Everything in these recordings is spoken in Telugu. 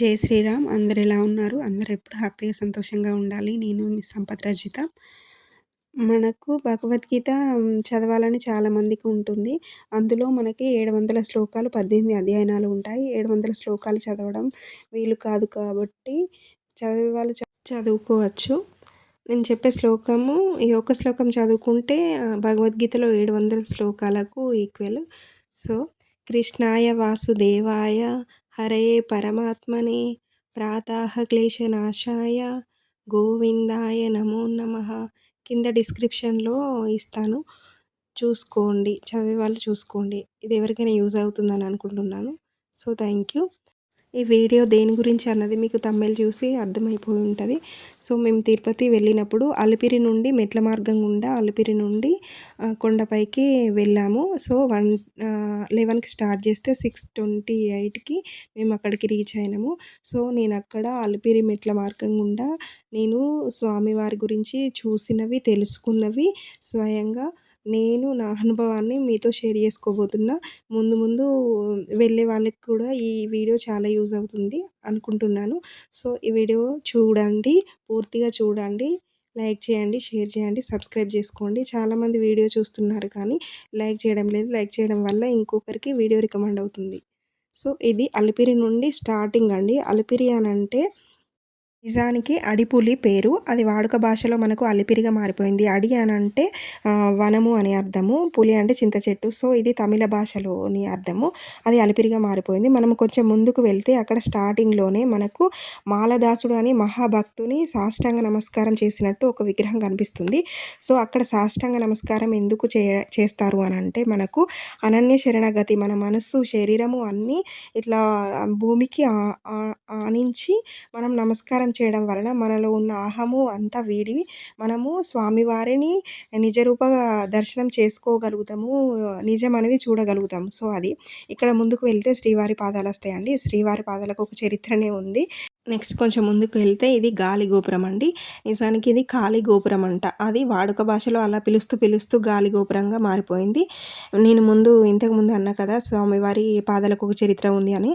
జై శ్రీరామ్. అందరు ఎలా ఉన్నారు? అందరు ఎప్పుడు హ్యాపీగా సంతోషంగా ఉండాలి. నేను మీ సంపత్ రజిత. మనకు భగవద్గీత చదవాలని చాలామందికి ఉంటుంది. అందులో మనకి ఏడు వందల శ్లోకాలు పద్దెనిమిది అధ్యయనాలు ఉంటాయి. ఏడు వందల శ్లోకాలు చదవడం వీలు కాదు కాబట్టి చదివే వాళ్ళు చదువుకోవచ్చు. నేను చెప్పే శ్లోకము ఈ ఒక్క శ్లోకం చదువుకుంటే భగవద్గీతలో ఏడు వందల శ్లోకాలకు ఈక్వల్. సో కృష్ణాయ వాసుదేవాయ హరయే పరమాత్మనే ప్రాతఃక్లేశనాశాయ గోవిందాయ నమో నమ. కింద డిస్క్రిప్షన్లో ఇస్తాను. చూసుకోండి. చదివే వాళ్ళు చూసుకోండి. ఇది ఎవరికైనా యూజ్ అవుతుందని అనుకుంటున్నాను. So thank you. ఈ వీడియో దేని గురించి అన్నది మీకు తమ్మెలు చూసి అర్థమైపోయి ఉంటుంది. సో మేము తిరుపతి వెళ్ళినప్పుడు అలిపిరి నుండి మెట్ల మార్గం గుండా అలిపిరి నుండి కొండపైకి వెళ్ళాము. సో వన్ లెవెన్కి స్టార్ట్ చేస్తే సిక్స్ ట్వంటీ ఎయిట్కి మేము అక్కడికి రీచ్ అయినాము. సో నేను అక్కడ అలిపిరి మెట్ల మార్గం గుండా నేను స్వామివారి గురించి చూసినవి తెలుసుకున్నవి స్వయంగా నేను నా అనుభవాన్ని మీతో షేర్ చేసుకోబోతున్నా. ముందు ముందు వెళ్ళే వాళ్ళకి కూడా ఈ వీడియో చాలా యూజ్ అవుతుంది అనుకుంటున్నాను. సో ఈ వీడియో చూడండి పూర్తిగా చూడండి లైక్ చేయండి షేర్ చేయండి సబ్స్క్రైబ్ చేసుకోండి. చాలామంది వీడియో చూస్తున్నారు కానీ లైక్ చేయడం లేదు. లైక్ చేయడం వల్ల ఇంకొకరికి వీడియో రికమెండ్ అవుతుంది. సో ఇది అలిపిరి నుండి స్టార్టింగ్ అండి. అలిపిరి అని అంటే నిజానికి అడిపులి పేరు. అది వాడుక భాషలో మనకు అలిపిరిగా మారిపోయింది. అడి అని అంటే వనము అని అర్థము. పులి అంటే చింత చెట్టు. సో ఇది తమిళ భాషలోని అర్థము. అది అలిపిరిగా మారిపోయింది. మనం కొంచెం ముందుకు వెళ్తే అక్కడ స్టార్టింగ్లోనే మనకు మాలదాసుడు అని మహాభక్తుని సాష్టాంగ నమస్కారం చేసినట్టు ఒక విగ్రహం కనిపిస్తుంది. సో అక్కడ సాష్టాంగ నమస్కారం ఎందుకు చే చేస్తారు అని అంటే మనకు అనన్య శరణగతి మన మనస్సు శరీరము అన్నీ ఇట్లా భూమికి ఆనించి మనం నమస్కారం ధ్యానం చేయడం వలన మనలో ఉన్న అహము అంతా వీడి మనము స్వామివారిని నిజరూప దర్శనం చేసుకోగలుగుతాము నిజం అనేది చూడగలుగుతాము. సో అది. ఇక్కడ ముందుకు వెళ్తే శ్రీవారి పాదాలు వస్తాయండి. శ్రీవారి పాదాలకు ఒక చరిత్రనే ఉంది. నెక్స్ట్ కొంచెం ముందుకు వెళ్తే ఇది గాలి గోపురం అండి. నిజానికి ఇది ఖాళీ గోపురం అంట. అది వాడుక భాషలో అలా పిలుస్తూ పిలుస్తూ గాలి గోపురంగా మారిపోయింది. నేను ముందు ఇంతకు ముందు అన్నా కదా స్వామివారి పాదాలకు ఒక చరిత్ర ఉంది అని.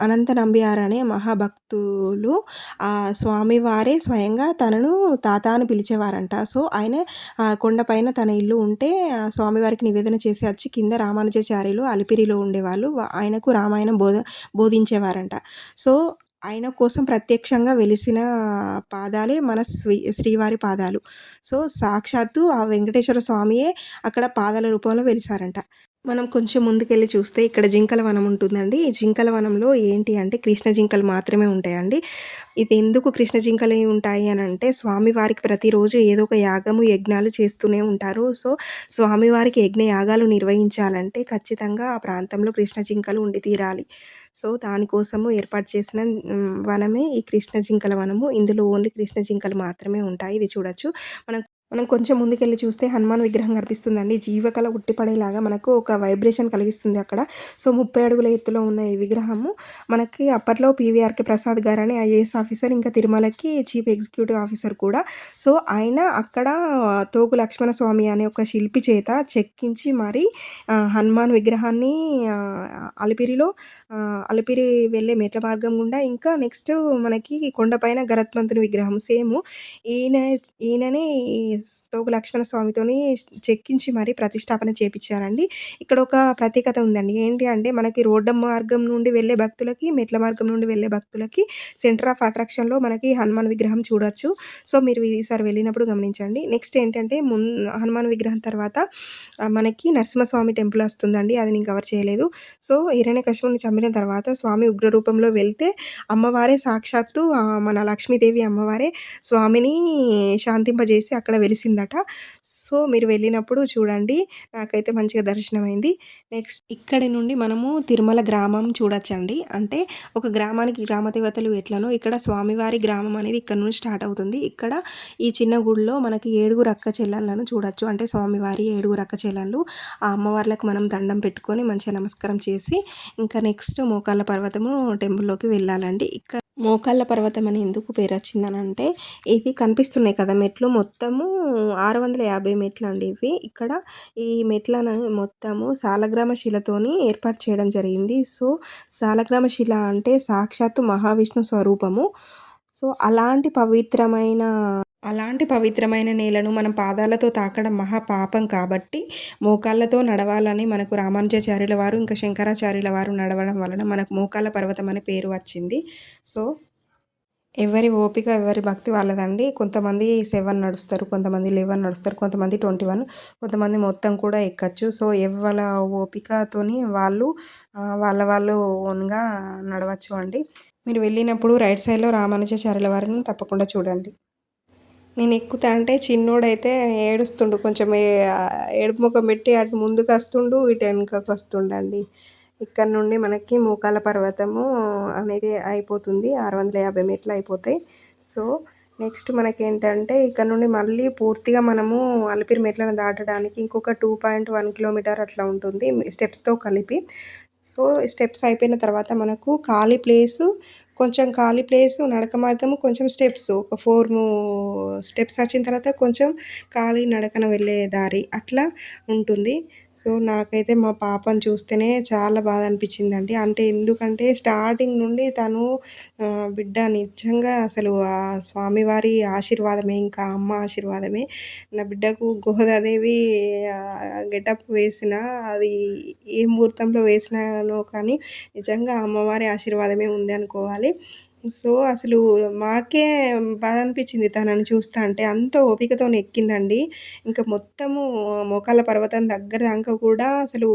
అనంత నంబియార్ అనే మహాభక్తులు ఆ స్వామివారే స్వయంగా తనను తాత అని పిలిచేవారంట. సో ఆయన కొండపైన తన ఇల్లు ఉంటే స్వామివారికి నివేదన చేసి వచ్చి కింద రామానుజాచార్యులు అలిపిరిలో ఉండేవాళ్ళు. ఆయనకు రామాయణం బోధ బోధించేవారంట. సో ఆయన కోసం ప్రత్యక్షంగా వెలిసిన పాదాలే మన శ్రీ శ్రీవారి పాదాలు. సో సాక్షాత్తు ఆ వెంకటేశ్వర స్వామియే అక్కడ పాదాల రూపంలో వెలిసారంట. మనం కొంచెం ముందుకెళ్ళి చూస్తే ఇక్కడ జింకల వనం ఉంటుందండి. ఈ జింకల వనంలో ఏంటి అంటే కృష్ణ జింకలు మాత్రమే ఉంటాయండి. ఇది ఎందుకు కృష్ణ జింకలు ఉంటాయి అని అంటే స్వామివారికి ప్రతిరోజు ఏదో ఒక యాగము యజ్ఞాలు చేస్తూనే ఉంటారు. సో స్వామివారికి యజ్ఞ యాగాలు నిర్వహించాలంటే ఖచ్చితంగా ఆ ప్రాంతంలో కృష్ణ జింకలు ఉండి తీరాలి. సో దానికోసము ఏర్పాటు చేసిన వనమే ఈ కృష్ణ జింకల వనము. ఇందులో ఓన్లీ కృష్ణ జింకలు మాత్రమే ఉంటాయి. ఇది చూడొచ్చు. మనం మనం కొంచెం ముందుకెళ్ళి చూస్తే హనుమాన్ విగ్రహం కనిపిస్తుందండి. జీవకళ ఉట్టిపడేలాగా మనకు ఒక వైబ్రేషన్ కలిగిస్తుంది అక్కడ. సో ముప్పై అడుగుల ఎత్తులో ఉన్న ఈ విగ్రహము మనకి అప్పట్లో పీవీఆర్కే ప్రసాద్ గారు అని ఐఏఎస్ ఆఫీసర్ ఇంకా తిరుమలకి చీఫ్ ఎగ్జిక్యూటివ్ ఆఫీసర్ కూడా. సో ఆయన అక్కడ తోగు లక్ష్మణ స్వామి అనే ఒక శిల్పి చేత చెక్కించి మరి హనుమాన్ విగ్రహాన్ని అలిపిరిలో అలిపిరి వెళ్ళే మెట్ల మార్గం గుండా ఇంకా నెక్స్ట్ మనకి కొండపైన గరత్మంతుని విగ్రహం సేమ్. ఈయన ఈయననే తోగు లక్ష్మణ స్వామితోని చెక్కించి మరీ ప్రతిష్టాపన చేపించారండి. ఇక్కడ ఒక ప్రత్యేకత ఉందండి. ఏంటి అంటే మనకి రోడ్డు మార్గం నుండి వెళ్ళే భక్తులకి మెట్ల మార్గం నుండి వెళ్ళే భక్తులకి సెంటర్ ఆఫ్ అట్రాక్షన్లో మనకి హనుమాన్ విగ్రహం చూడొచ్చు. సో మీరు ఈసారి వెళ్ళినప్పుడు గమనించండి. నెక్స్ట్ ఏంటంటే మున్ హనుమాన్ విగ్రహం తర్వాత మనకి నరసింహస్వామి టెంపుల్ వస్తుందండి. అది నేను కవర్ చేయలేదు. సో హిరణ్యకశిపుని చంపిన తర్వాత స్వామి ఉగ్ర రూపంలో వెళ్తే అమ్మవారే సాక్షాత్తు మన లక్ష్మీదేవి అమ్మవారే స్వామిని శాంతింపజేసి అక్కడ తెలిసిందట. సో మీరు వెళ్ళినప్పుడు చూడండి నాకైతే మంచిగా దర్శనమైంది. నెక్స్ట్ ఇక్కడి నుండి మనము తిరుమల గ్రామం చూడొచ్చండి. అంటే ఒక గ్రామానికి గ్రామ దేవతలు ఎట్లనో ఇక్కడ స్వామివారి గ్రామం అనేది ఇక్కడ నుండి స్టార్ట్ అవుతుంది. ఇక్కడ ఈ చిన్న గుడిలో మనకి ఏడుగురు అక్క చెల్లెళ్ళను చూడొచ్చు. అంటే స్వామివారి ఏడుగురు అక్క చెల్లెళ్ళు. ఆ అమ్మవార్లకు మనం దండం పెట్టుకొని మంచిగా నమస్కారం చేసి ఇంకా నెక్స్ట్ మోకాళ్ళ పర్వతము టెంపుల్లోకి వెళ్ళాలండి. ఇక్కడ మోకాళ్ళ పర్వతం అని ఎందుకు పేరు వచ్చిందనంటే ఇది కనిపిస్తున్నాయి కదా మెట్లు. మొత్తము ఆరు వందల యాభై మెట్లు అండి ఇవి. ఇక్కడ ఈ మెట్లను మొత్తము సాలగ్రామ శిలతోని ఏర్పాటు చేయడం జరిగింది. సో సాలగ్రామ శిల అంటే సాక్షాత్తు మహావిష్ణు స్వరూపము. సో అలాంటి పవిత్రమైన అలాంటి పవిత్రమైన నేలను మనం పాదాలతో తాకడం మహా పాపం కాబట్టి మోకాళ్ళతో నడవాలని మనకు రామానుజాచార్యుల వారు ఇంకా శంకరాచార్యుల వారు నడవడం వలన మనకు మోకాళ్ళ పర్వతం అనే పేరు వచ్చింది. సో ఎవరి ఓపిక ఎవరి భక్తి వాళ్ళదండి. కొంతమంది సెవెన్ నడుస్తారు కొంతమంది లెవెన్ నడుస్తారు కొంతమంది ట్వంటీ వన్ కొంతమంది మొత్తం కూడా ఎక్కచ్చు. సో ఎవరి ఓపికతోని వాళ్ళు వాళ్ళ వాళ్ళు ఓన్గా నడవచ్చు అండి. మీరు వెళ్ళినప్పుడు రైట్ సైడ్లో రామానుజాచార్యుల వారిని తప్పకుండా చూడండి. నేను ఎక్కుతా అంటే చిన్నోడైతే ఏడుస్తుండు కొంచెం ఏడుపు ముఖం పెట్టి అటు ముందుకు వస్తుండు ఇటు వెనుకకు వస్తుండండి. ఇక్కడ నుండి మనకి మోకాల పర్వతము అనేది అయిపోతుంది ఆరు వందల యాభై మెట్లు అయిపోతాయి. సో నెక్స్ట్ మనకి ఏంటంటే ఇక్కడ నుండి మళ్ళీ పూర్తిగా మనము అలిపిరి మెట్లను దాటడానికి ఇంకొక టూ పాయింట్ వన్ కిలోమీటర్ అట్లా ఉంటుంది స్టెప్స్తో కలిపి. సో స్టెప్స్ అయిపోయిన తర్వాత మనకు ఖాళీ ప్లేసు కొంచెం ఖాళీ ప్లేస్ నడక మార్గము కొంచెం స్టెప్స్. ఒక ఫోర్ స్టెప్స్ వచ్చిన తర్వాత కొంచెం ఖాళీ నడకన వెళ్ళే దారి అట్లా ఉంటుంది. సో నాకైతే మా పాపను చూస్తేనే చాలా బాధ అనిపించిందండి అంటే ఎందుకంటే స్టార్టింగ్ నుండి తను బిడ్డ నిజంగా అసలు ఆ స్వామివారి ఆశీర్వాదమే ఇంకా అమ్మ ఆశీర్వాదమే. నా బిడ్డకు గోదాదేవి గెటప్ వేసిన అది ఏ ముహూర్తంలో వేసినానో కానీ నిజంగా అమ్మవారి ఆశీర్వాదమే ఉంది అనుకోవాలి. సో అసలు మాకే బాధ అనిపించింది తనని చూస్తా అంటే అంత ఓపికతో ఎక్కిందండి. ఇంకా మొత్తము మోకాళ్ళ పర్వతం దగ్గర దాకా కూడా అసలు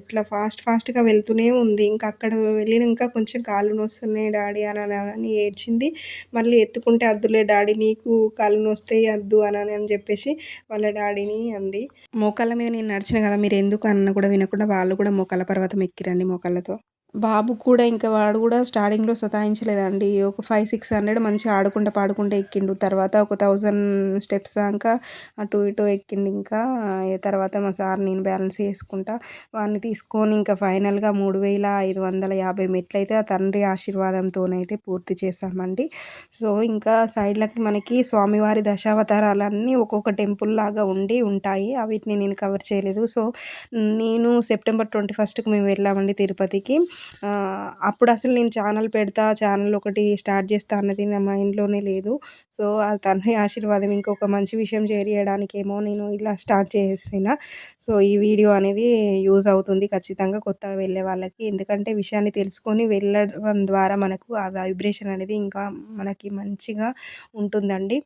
ఇట్లా ఫాస్ట్ ఫాస్ట్గా వెళ్తూనే ఉంది. ఇంకా అక్కడ వెళ్ళినాక కొంచెం కాళ్ళు నొస్తున్నాయి డాడీ అని అని ఏడ్చింది. మళ్ళీ ఎత్తుకుంటే అద్దులే డాడీ నీకు కాళ్ళు నొస్తాయి అద్దు అని అని చెప్పేసి వాళ్ళ డాడీని అంది. మోకాళ్ళ మీద నేను నడిచిన కదా మీరు ఎందుకు అన్న కూడా వినకుండా వాళ్ళు కూడా మోకాళ్ళ పర్వతం ఎక్కిరండి మోకాళ్ళతో. బాబు కూడా ఇంకా వాడు కూడా స్టార్టింగ్లో సతాయించలేదండి. ఒక ఫైవ్ సిక్స్ హండ్రెడ్ మంచిగా ఆడుకుంటూ పాడుకుంటూ ఎక్కిండు. తర్వాత ఒక థౌజండ్ స్టెప్స్ దాకా అటు ఇటు ఎక్కిండు ఇంకా. తర్వాత మా సార్ నేను బ్యాలెన్స్ చేసుకుంటా. వాడిని తీసుకొని ఇంకా ఫైనల్గా మూడు వేల ఐదు వందల యాభై మెట్లయితే ఆ తండ్రి ఆశీర్వాదంతోనైతే పూర్తి చేశామండి. సో ఇంకా సైడ్లకి మనకి స్వామివారి దశావతారాలన్నీ ఒక్కొక్క టెంపుల్ లాగా ఉండి ఉంటాయి. వీటిని నేను కవర్ చేయలేదు. సో నేను సెప్టెంబర్ ట్వంటీ ఫస్ట్కి మేము వెళ్ళామండి తిరుపతికి. అప్పుడు అసలు నేను ఛానల్ పెడతా ఛానల్ ఒకటి స్టార్ట్ చేస్తా అన్నది నా మైండ్లోనే లేదు. సో ఆ తండ్రి ఆశీర్వాదం ఇంకొక మంచి విషయం చేయడానికి ఏమో నేను ఇలా స్టార్ట్ చేసిన సో ఈ వీడియో అనేది యూజ్ అవుతుంది ఖచ్చితంగా కొత్తగా వెళ్ళే వాళ్ళకి. ఎందుకంటే విషయాన్ని తెలుసుకొని వెళ్ళడం ద్వారా మనకు ఆ వైబ్రేషన్ అనేది ఇంకా మనకి మంచిగా ఉంటుందండి.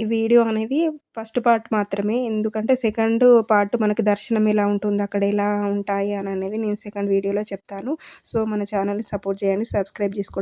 ఈ వీడియో అనేది ఫస్ట్ పార్ట్ మాత్రమే. ఎందుకంటే సెకండ్ పార్ట్ మనకి దర్శనం ఎలా ఉంటుంది అక్కడ ఎలా ఉంటాయి అని అనేది నేను సెకండ్ వీడియోలో చెప్తాను. సో మన ఛానల్ని సపోర్ట్ చేయండి సబ్స్క్రైబ్ చేసుకోండి.